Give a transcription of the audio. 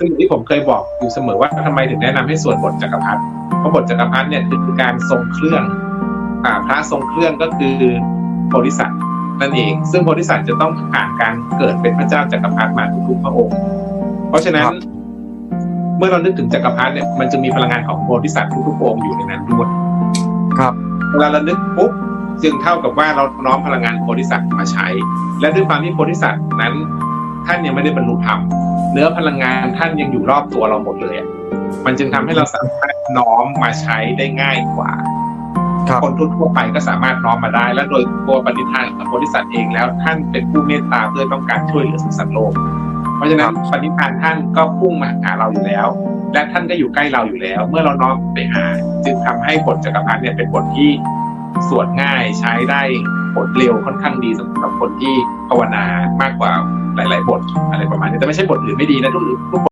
ซึ่งอย่างที่ผมเคยบอกอยู่เสมอว่าทำไมถึงแนะนำให้สวดบทจักรพรรดิเพราะบทจักรพรรดิเนี่ยคือการทรงเครื่องอ่าพระทรงเครื่องก็คือโพธิสัตว์นั่นเอง ซึ่งโพธิสัตว์จะต้องผ่านการเกิดเป็นพระเจ้าจักรพรรดิมาทุกๆพระองค์ เพราะฉะนั้น เมื่อเรานึกถึงจักรพรรดิเนี่ยมันจะมีพลังงานของโพธิสัตว์ทุกๆองค์อยู่ในนั้นด้วยครับเวลาเรานึกปุ๊บจึงเท่ากับว่าเราน้อมพลังงานโพธิสัตว์มาใช้ และด้วยความที่โพธิสัตว์นั้น ท่านยังไม่ได้บรรลุธรรม เนื้อพลังงานท่านยังอยู่รอบตัวเราหมดเลยอะมันจึงทำให้เราสามารถน้อมมาใช้ได้ง่ายกว่าครับคนทั่วๆไปก็สามารถน้อมมาได้ และโดยตัวปณิธานของโพธิสัตว์เองแล้ว ท่านเป็นผู้เมตตาเพื่อต้องการช่วยเหลือสัตว์โลก เพราะฉะนั้นปณิธานท่านก็พุ่งมาหาเราอยู่แล้ว และท่านก็อยู่ใกล้เราอยู่แล้ว เมื่อเราน้อมไปหา จึงทำให้บทจักรพรรดิเนี่ยเป็นบทที่สวดง่ายใช้ได้บทเร็วค่อนข้างดีสำหรับคนที่ภาวนามากกว่า หลายๆบทอะไรประมาณนี้แต่ไม่ใช่บทอื่นไม่ดีนะทุกทุกบท